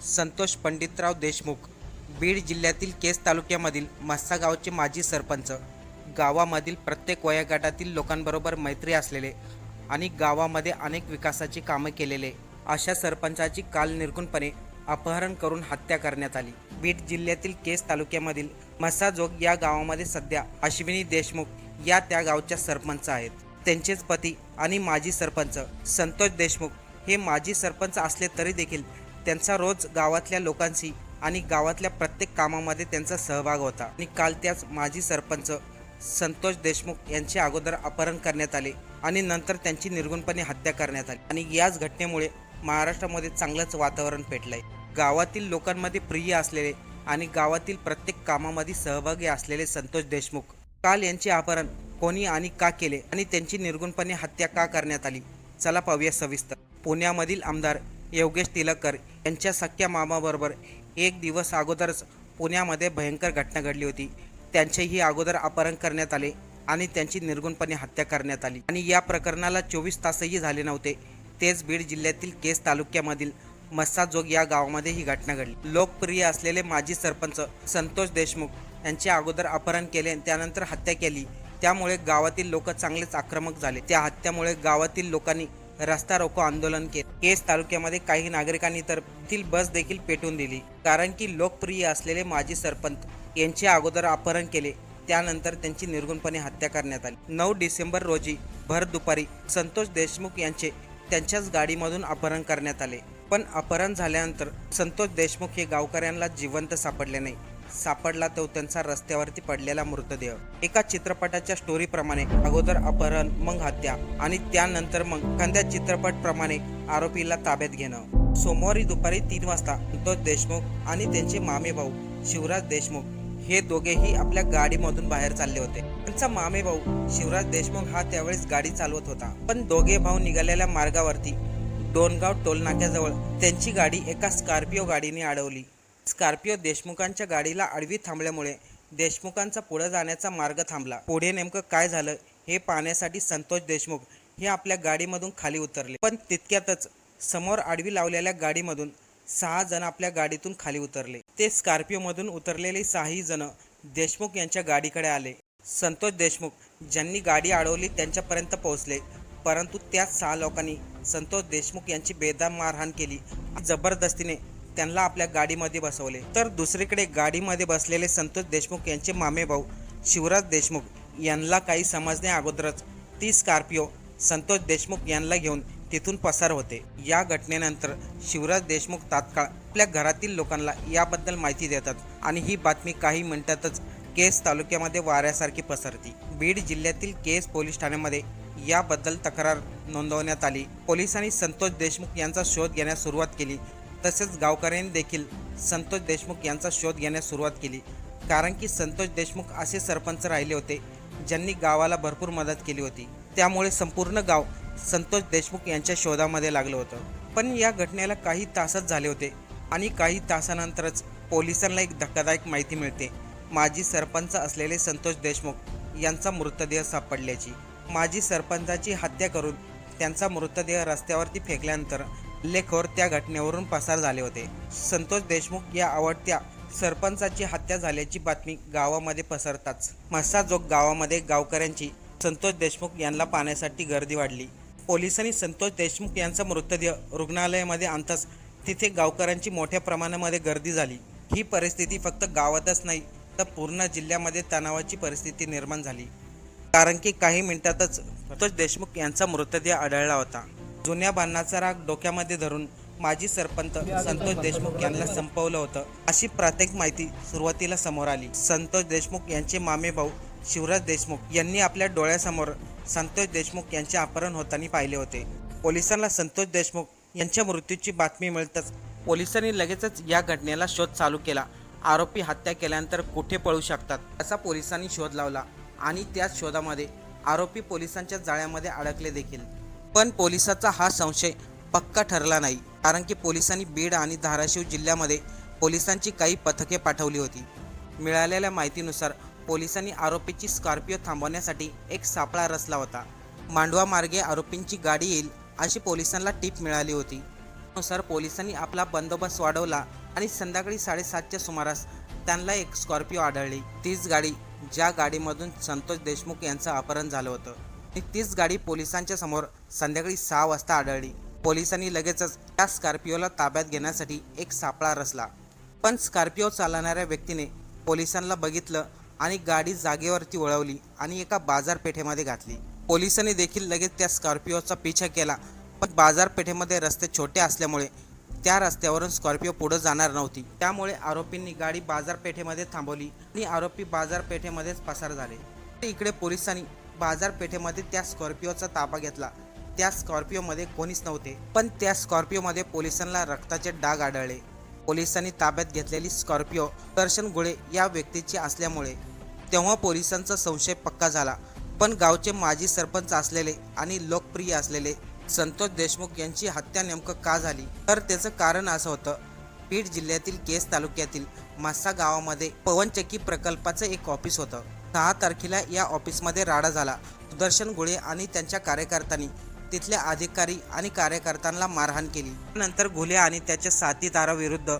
संतोष पंडितराव देशमुख बीड जिल्ह्यातील केस तालुक्यामधील मस्सा गावचे माजी सरपंच. गावामधील प्रत्येक वयोगटातील लोकांबरोबर मैत्री असलेले आणि गावामध्ये अनेक विकासाची कामं केलेले अशा सरपंचाची काल निर्गुणपणे अपहरण करून हत्या करण्यात आली. बीड जिल्ह्यातील केस तालुक्यामधील मस्साजोग या गावामध्ये सध्या अश्विनी देशमुख या त्या गावच्या सरपंच आहेत. त्यांचेच पती आणि माजी सरपंच संतोष देशमुख हे माजी सरपंच असले तरी देखील त्यांचा रोज गावातल्या लोकांशी आणि गावातल्या प्रत्येक कामामध्ये त्यांचा सहभाग होता. आणि काल त्याच माजी सरपंच संतोष देशमुख यांचे अगोदर अपहरण करण्यात आले आणि नंतर त्यांची निर्गुणपणे हत्या करण्यात आली. आणि याच घटनेमुळे महाराष्ट्रामध्ये चांगलंच वातावरण पेटलंय. गावातील लोकांमध्ये प्रिय असलेले आणि गावातील प्रत्येक कामामध्ये सहभागी असलेले संतोष देशमुख काल यांचे अपहरण कोणी आणि का केले आणि त्यांची निर्गुणपणे हत्या का करण्यात आली? चला पाहूया सविस्तर. पुण्यामधील आमदार योगेश तिलकर यांच्या सख्या मामाबरोबर एक दिवस अगोदरच पुण्यामध्ये भयंकर घटना घडली होती. त्यांचेही अगोदर अपहरण करण्यात आले आणि त्यांची निर्गुणपणे हत्या करण्यात आली. आणि या प्रकरणाला चोवीस तासही झाले नव्हते. तेच बीड जिल्ह्यातील केस तालुक्यामधील मस्साजोग या गावामध्ये ही घटना घडली. लोकप्रिय असलेले माजी सरपंच संतोष देशमुख यांचे अगोदर अपहरण केले आणि त्यानंतर हत्या केली. त्यामुळे गावातील लोक चांगलेच आक्रमक झाले. त्या हत्यामुळे गावातील लोकांनी रस्ता रोको आंदोलन केले केस तालुक्यामध्ये काही नागरिकांनी तर तील बस देखील पेटवून दिली. कारण की लोकप्रिय असलेले माजी सरपंच यांचे अगोदर अपहरण केले. त्यानंतर त्यांची निर्गुणपणे हत्या करण्यात आली. नऊ डिसेंबर रोजी भर दुपारी संतोष देशमुख यांचे त्यांच्याच गाडीमधून अपहरण करण्यात आले. पण अपहरण झाल्यानंतर संतोष देशमुख हे गावकऱ्यांना जिवंत सापडले नाही. सापडला तो त्यांचा रस्त्यावरती पडलेला मृतदेह. एका चित्रपटाच्या स्टोरीप्रमाणे अगोदर अपहरण मग हत्या आणि त्यानंतर मग एखाद्या चित्रपट प्रमाणे आरोपीला ताब्यात घेणं. सोमवारी दुपारी तीन वाजता संतोष देशमुख आणि त्यांचे मामे भाऊ शिवराज देशमुख हे दोघेही आपल्या गाडीमधून बाहेर चालले होते. त्यांचा मामे भाऊ शिवराज देशमुख हा त्यावेळेस गाडी चालवत होता. पण दोघे भाऊ निघालेल्या मार्गावरती डोनगाव टोलनाक्याजवळ त्यांची गाडी एका स्कॉर्पिओ गाडीने अडवली. स्कॉर्पिओ देशमुखांच्या गाडीला आडवी थांबल्यामुळे देशमुखांचा पुढे जाण्याचा मार्ग थांबला. पुढे नेमकं काय झालं हे पाहण्यासाठी संतोष देशमुख हे आपल्या गाडीमधून खाली उतरले. पण तितक्यातच समोर आडवी लावलेल्या गाडीमधून सहा जण आपल्या गाडीतून खाली उतरले. ते स्कॉर्पिओमधून उतरलेले सहाही जण देशमुख यांच्या गाडीकडे आले. संतोष देशमुख ज्यांनी गाडी अडवली त्यांच्यापर्यंत पोहोचले. परंतु त्याच सहा लोकांनी संतोष देशमुख यांची बेदाम मारहाण केली. जबरदस्तीने त्यांना आपल्या गाडीमध्ये बसवले. तर दुसरीकडे गाडीमध्ये बसलेले संतोष देशमुख यांचे मामे भाऊ शिवराज देशमुख यांना काही समजण्या अगोदरच ती स्कॉर्पिओ संतोष देशमुख यांना घेऊन तिथून पसार होते. या घटनेनंतर शिवराज देशमुख तात्काळ आपल्या घरातील लोकांना याबद्दल माहिती देतात आणि ही बातमी काही मिनिटातच केस तालुक्यामध्ये वाऱ्यासारखी पसरती. बीड जिल्ह्यातील केस पोलीस ठाण्यामध्ये याबद्दल तक्रार नोंदवण्यात आली. पोलिसांनी संतोष देशमुख यांचा शोध घेण्यास सुरुवात केली. तसेच गावकऱ्यांनी देखील संतोष देशमुख यांचा शोध घेण्यास सुरुवात केली. कारण की संतोष देशमुख असे सरपंच राहिले होते ज्यांनी गावाला भरपूर मदत केली होती. त्यामुळे संपूर्ण गाव संतोष देशमुख यांच्या शोधामध्ये लागलं होतं. पण या घटनेला काही तासच झाले होते आणि काही तासानंतरच पोलिसांना एक धक्कादायक माहिती मिळते. माजी सरपंच असलेले संतोष देशमुख यांचा मृतदेह सापडल्याची. माजी सरपंचाची हत्या करून त्यांचा मृतदेह रस्त्यावरती फेकल्यानंतर लेखोर त्या घटनेवरून पसार झाले होते. संतोष देशमुख या आवडत्या सरपंचाची हत्या झाल्याची बातमी गावामध्ये पसरताच. मस्साजोग गावामध्ये गावकऱ्यांची संतोष देशमुख यांना पाहण्यासाठी गर्दी वाढली. पोलिसांनी संतोष देशमुख यांचा मृतदेह रुग्णालयामध्ये आणताच तिथे गावकऱ्यांची मोठ्या प्रमाणामध्ये गर्दी झाली. ही परिस्थिती फक्त गावातच नाही तर पूर्ण जिल्ह्यामध्ये तणावाची परिस्थिती निर्माण झाली. कारण की काही मिनिटातच संतोष देशमुख यांचा मृतदेह आढळला होता. जुन्या बांधाचा राग डोक्यामध्ये धरून माजी सरपंच संतोष देशमुख यांना संपवलं होतं अशी प्राथमिक माहिती सुरुवातीला समोर आली. संतोष देशमुख यांचे मामे भाऊ शिवराज देशमुख यांनी आपल्या डोळ्यासमोर संतोष देशमुख यांचे अपहरण होताना पाहिले होते. पोलिसांना संतोष देशमुख यांच्या मृत्यूची बातमी मिळताच पोलिसांनी लगेचच या घटनेला शोध चालू केला. आरोपी हत्या केल्यानंतर कुठे पळू शकतात असा पोलिसांनी शोध लावला आणि त्याच शोधामध्ये आरोपी पोलिसांच्या जाळ्यामध्ये अडकले देखील. पण पोलिसाचा हा संशय पक्का ठरला नाही कारण की पोलिसांनी बीड आणि धाराशिव जिल्ह्यामध्ये पोलिसांची काही पथके पाठवली होती. मिळालेल्या माहितीनुसार पोलिसांनी आरोपीची स्कॉर्पिओ थांबवण्यासाठी एक सापळा रचला होता. मांडवा मार्गे आरोपींची गाडी येईल अशी पोलिसांना टीप मिळाली होती. त्यानुसार पोलिसांनी आपला बंदोबस्त वाढवला आणि संध्याकाळी साडेसातच्या सुमारास त्यांना एक स्कॉर्पिओ आढळली. तीच गाडी ज्या गाडीमधून संतोष देशमुख यांचं अपहरण झालं होतं. तीच गाडी पोलिसांच्या समोर संध्याकाळी सहा वाजता आढळली. पोलिसांनी लगेचच त्या स्कॉर्पिओला ताब्यात घेण्यासाठी एक सापळा रचला. पण स्कॉर्पिओ चालवणाऱ्या व्यक्तीने पोलिसांना बघितलं आणि गाडी जागेवरती वळवली आणि एका बाजारपेठेमध्ये घातली. पोलिसांनी देखील लगेच त्या स्कॉर्पिओचा पिछा केला पण बाजारपेठेमध्ये रस्ते छोटे असल्यामुळे त्या रस्त्यावरून स्कॉर्पिओ पुढे जाणार नव्हती. त्यामुळे आरोपींनी गाडी बाजारपेठेमध्ये थांबवली आणि आरोपी बाजारपेठेमध्येच पसार झाले. इकडे पोलिसांनी बाजारपेठेमध्ये त्या स्कॉर्पिओचा ताबा घेतला. त्या स्कॉर्पिओमध्ये कोणीच नव्हते. पण त्या स्कॉर्पिओमध्ये पोलिसांना रक्ताचे डाग आढळले. पोलिसांनी ताब्यात घेतलेली स्कॉर्पिओ दर्शन गुळे या व्यक्तीची असल्यामुळे तेव्हा पोलिसांचा संशय पक्का झाला. पण गावचे माजी सरपंच असलेले आणि लोकप्रिय असलेले संतोष देशमुख यांची हत्या नेमकं का झाली? तर त्याचं कारण असं होतं. बीड जिल्ह्यातील केस तालुक्यातील मासा गावामध्ये पवनचक्की प्रकल्पाचं एक ऑफिस होतं. सहा तारखेला या ऑफिसमध्ये राडा झाला. सुदर्शन गोळे आणि त्यांच्या कार्यकर्त्यांनी तिथल्या अधिकारी आणि कार्यकर्त्यांना मारहाण केली. नंतर घुले आणि त्याच्या साथीदाराविरुद्ध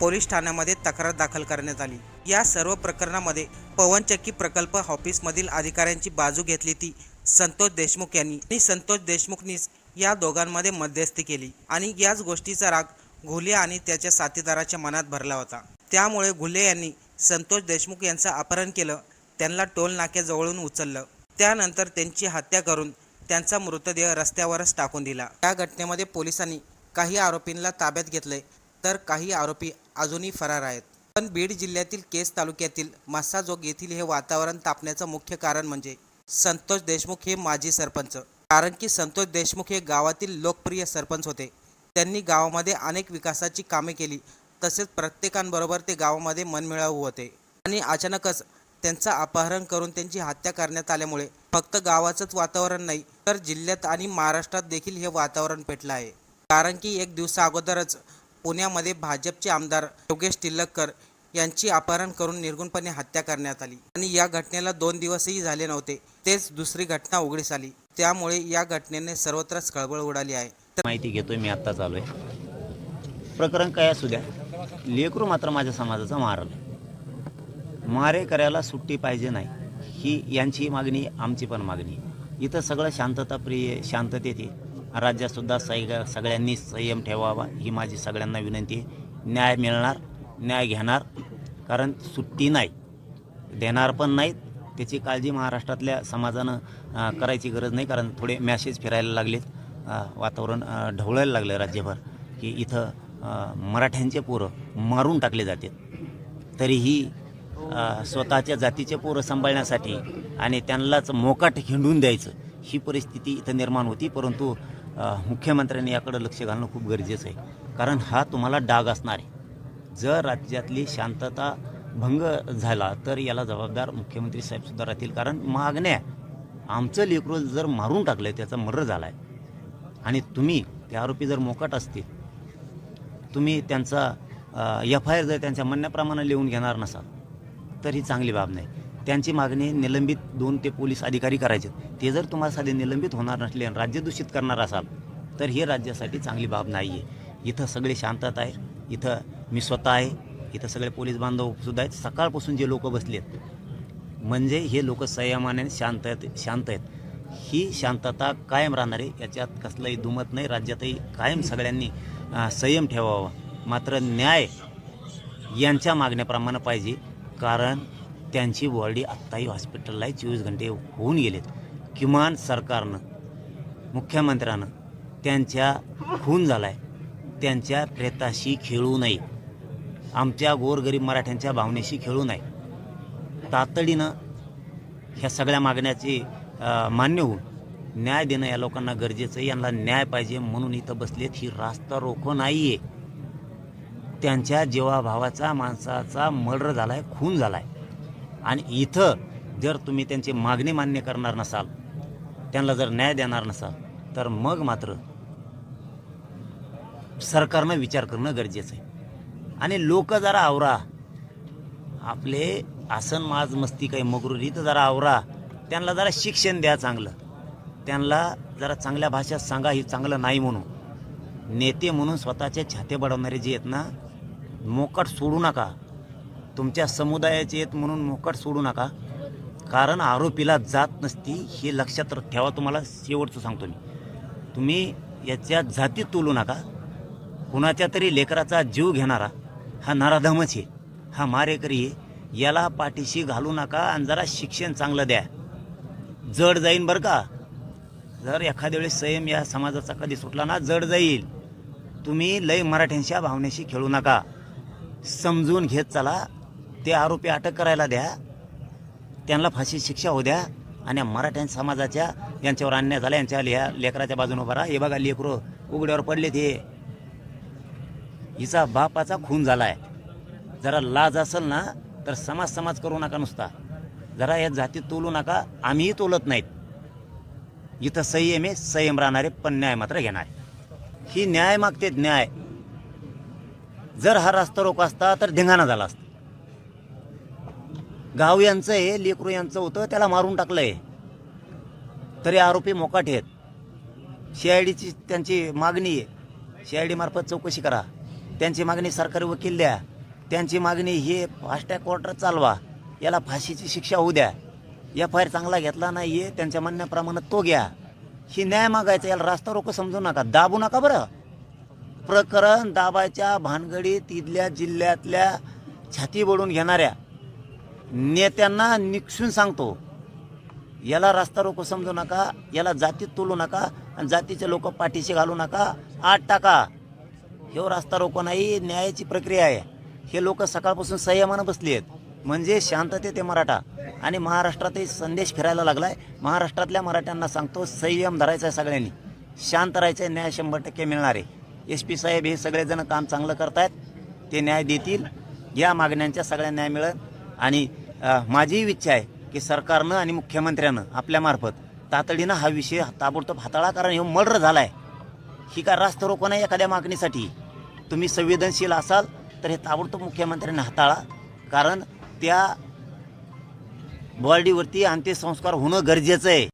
पोलीस ठाण्यामध्ये तक्रार दाखल करण्यात आली. या सर्व प्रकरणामध्ये पवनचक्की प्रकल्प ऑफिसमधील अधिकाऱ्यांची बाजू घेतली ती संतोष देशमुख यांनी. आणि संतोष देशमुखनीच या दोघांमध्ये मध्यस्थी केली. आणि याच गोष्टीचा राग घुले आणि त्याच्या साथीदाराच्या मनात भरला होता. त्यामुळे घुले यांनी संतोष देशमुख यांचं अपहरण केलं. त्यांना टोल नाक्याजवळून उचललं. त्यानंतर त्यांची हत्या करून त्यांचा मृतदेह रस्त्यावरच टाकून दिला. या घटनेमध्ये पोलिसांनी काही आरोपींना ताब्यात घेतले तर काही आरोपी अजूनही फरार आहेत. पण बीड जिल्ह्यातील केस तालुक्यातील मासाजोग येथील हे वातावरण तापण्याचं मुख्य कारण म्हणजे संतोष देशमुख हे माजी सरपंच. कारण की संतोष देशमुख हे गावातील लोकप्रिय सरपंच होते. त्यांनी गावामध्ये अनेक विकासाची कामे केली तसेच प्रत्येकांबरोबर ते गावामध्ये मनमिळावू होते. आणि अचानकच त्यांचा अपहरण करून त्यांची हत्या करण्यात आल्यामुळे फक्त गावाचंच वातावरण नाही तर जिल्ह्यात आणि महाराष्ट्रात देखील हे वातावरण पेटलं आहे. कारण की एक दिवसा अगोदरच पुण्यामध्ये भाजपचे आमदार योगेश तिल्लकर यांची अपहरण करून निर्गुणपणे हत्या करण्यात आली. आणि या घटनेला दोन दिवसही झाले नव्हते तेच दुसरी घटना उघडीस आली. त्यामुळे या घटनेने सर्वत्रच खळबळ उडाली आहे. माहिती घेतोय मी आत्ता चालू आहे. प्रकरण काय असू द्या लेकरू मात्र माझ्या समाजाचा मारला. मारे करायला सुट्टी पाहिजे नाही. ही यांची मागणी आमची पण मागणी. इथं सगळं शांतताप्रिय शांततेत आहे. राज्यातसुद्धा सै सगळ्यांनी संयम ठेवावा ही माझी सगळ्यांना विनंती आहे. न्याय मिळणार न्याय घेणार कारण सुट्टी नाही. देणार पण नाहीत. त्याची काळजी महाराष्ट्रातल्या समाजानं करायची गरज नाही कारण थोडे मॅसेज फिरायला लागलेत. वातावरण ढवळायला लागलं राज्यभर की इथं मराठ्यांचे पोरं मारून टाकले जातात. तरीही स्वतःच्या जातीचे पोरं सांभाळण्यासाठी आणि त्यांनाच मोकाट हिंडून द्यायचं ही परिस्थिती इथं निर्माण होती. परंतु मुख्यमंत्र्यांनी याकडं लक्ष घालणं खूप गरजेचं आहे. कारण हा तुम्हाला डाग असणार आहे. जर राज्यातली शांतता भंग झाला तर याला जबाबदार मुख्यमंत्री साहेब सुद्धा राहतील. कारण मागण्या आमचं लेकरोल जर मारून टाकलं त्याचा मर्र झाला आहे आणि तुम्ही ते आरोपी जर मोकाट असतील तुम्ही त्यांचा एफ आय आर जर त्यांच्या म्हणण्याप्रमाणे लिहून घेणार नसाल तर ही चांगली बाब नाही. त्यांची मागणी निलंबित दोन ते पोलीस अधिकारी करायचे. ते जर तुम्हाला साधे निलंबित होणार नसले आणि राज्य दूषित करणार असाल तर हे राज्यासाठी चांगली बाब नाही आहे इथं सगळे शांतता आहे इथं मी स्वतः आहे. इथं सगळे पोलीस बांधवसुद्धा आहेत. सकाळपासून जे लोक बसलेत म्हणजे हे लोक संयमाने शांत आहेत शांत आहेत. ही शांतता कायम राहणार आहे याच्यात कसलंही दुमत नाही. राज्यातही कायम सगळ्यांनी संयम ठेवावा. मात्र न्याय यांच्या मागण्याप्रमाणे पाहिजे. कारण त्यांची बॉडी आत्ताही हॉस्पिटलला चोवीस घंटे होऊन गेलेत. किमान सरकारनं मुख्यमंत्र्यानं त्यांच्या खून झाला आहे त्यांच्या प्रेताशी खेळू नये. आमच्या गोरगरीब मराठ्यांच्या भावनेशी खेळू नये. तातडीनं ह्या सगळ्या मागण्याचे मान्य होऊन न्याय देणं या लोकांना गरजेचं आहे. यांना न्याय पाहिजे म्हणून इथं बसलेत. ही रास्ता रोखो नाही आहे त्यांच्या जीवाभावाचा माणसाचा मर्डर झाला आहे खून झाला आहे आणि इथं जर तुम्ही त्यांची मागणी मान्य करणार नसाल त्यांना जर न्याय देणार नसाल तर मग मात्र सरकारनं विचार करणं गरजेचं आहे. आणि लोक जरा आवरा. आपले आसन माज मस्ती काही मगरूर इथं जरा आवरा. त्यांना जरा शिक्षण द्या चांगलं. त्यांना जरा चांगल्या भाषेत सांगा ही चांगलं नाही म्हणून. नेते म्हणून स्वतःचे छाते बडवणारे जे आहेत ना मोकट सोडू नका. तुमच्या समुदायाचे आहेत म्हणून मोकट सोडू नका. कारण आरोपीला जात नसती हे लक्षात ठेवा तुम्हाला. शेवटचं सांगतो मी. तुम्ही याच्या जातीत तोलू नका. कुणाच्या तरी लेकराचा जीव घेणारा हा नराधमच आहे. हा मारेकरी आहे. याला पाठीशी घालू नका आणि जरा शिक्षण चांगलं द्या. जड जाईन बरं का? जर एखाद्या वेळेस संयम या समाजाचा कधी सुटला ना जड जाईल. तुम्ही लय मराठ्यांच्या भावनेशी खेळू नका. समजून घेत चला. ते आरोपी अटक करायला द्या. त्यांना फाशी शिक्षा होऊ द्या. आणि मराठ्यां समाजाच्या यांच्यावर अन्याय झाला यांच्या लिहा लेकराच्या बाजूने उभा राहा. हे बघा लेकरं उघड्यावर पडले ते हिचा बापाचा खून झालाय. जरा लाज असेल ना तर समाज समाज करू नका नुसता. जरा या जातीत तोलू नका. आम्हीही तोलत नाहीत. इथं संयम आहे संयम राहणारे पण न्याय मात्र घेणार. ही न्याय मागते न्याय. जर हा रस्ता रोक असता तर धिंगाणा झाला असता. गाव यांचं आहे लेकरू यांचं होतं त्याला मारून टाकलं आहे तरी आरोपी मोकाट आहेत. सी आय डीची त्यांची मागणी आहे. सी आय डी मार्फत चौकशी करा. त्यांची मागणी सरकारी वकील द्या. त्यांची मागणी हे फास्टॅग क्वार्टर चालवा. याला फाशीची शिक्षा होऊ द्या. एफ आय आर चांगला घेतला नाही आहे त्यांच्या म्हणण्याप्रमाणे तो घ्या. ही न्याय मागायचा याला रास्ता रोको समजू नका. दाबू नका बरं. प्रकरण दाबाच्या भानगडीत इथल्या जिल्ह्यातल्या छाती बडून घेणाऱ्या नेत्यांना निक्षून सांगतो. याला रास्ता रोको समजू नका याला जातीत तोलू नका आणि जातीचे लोक पाठीशी घालू नका. आठ टाका. हे रास्ता रोको नाही न्यायाची प्रक्रिया आहे. हे लोक सकाळपासून संयमानं बसली आहेत. म्हणजे शांतते ते मराठा. आणि महाराष्ट्रातही संदेश फिरायला लागलाय. महाराष्ट्रातल्या मराठ्यांना सांगतो संयम धरायचा आहे सगळ्यांनी. शांत राहायचं आहे न्याय शंभर टक्के मिळणार आहे. एस पी साहेब हे सगळेजण काम चांगलं करतायत. ते न्याय देतील. या मागण्यांच्या सगळ्या न्याय मिळत आणि माझीही इच्छा आहे की सरकारनं आणि मुख्यमंत्र्यानं आपल्यामार्फत तातडीनं हा विषय ताबडतोब हाताळा. कारण हे मर्डर झाला आहे ही का रास्त रोको नाही एखाद्या मागणीसाठी. तुम्ही संवेदनशील असाल तर हे ताबडतोब मुख्यमंत्र्यांनी हाताळा. कारण त्या बॉडीवरती अंत्यसंस्कार होणं गरजेचं आहे.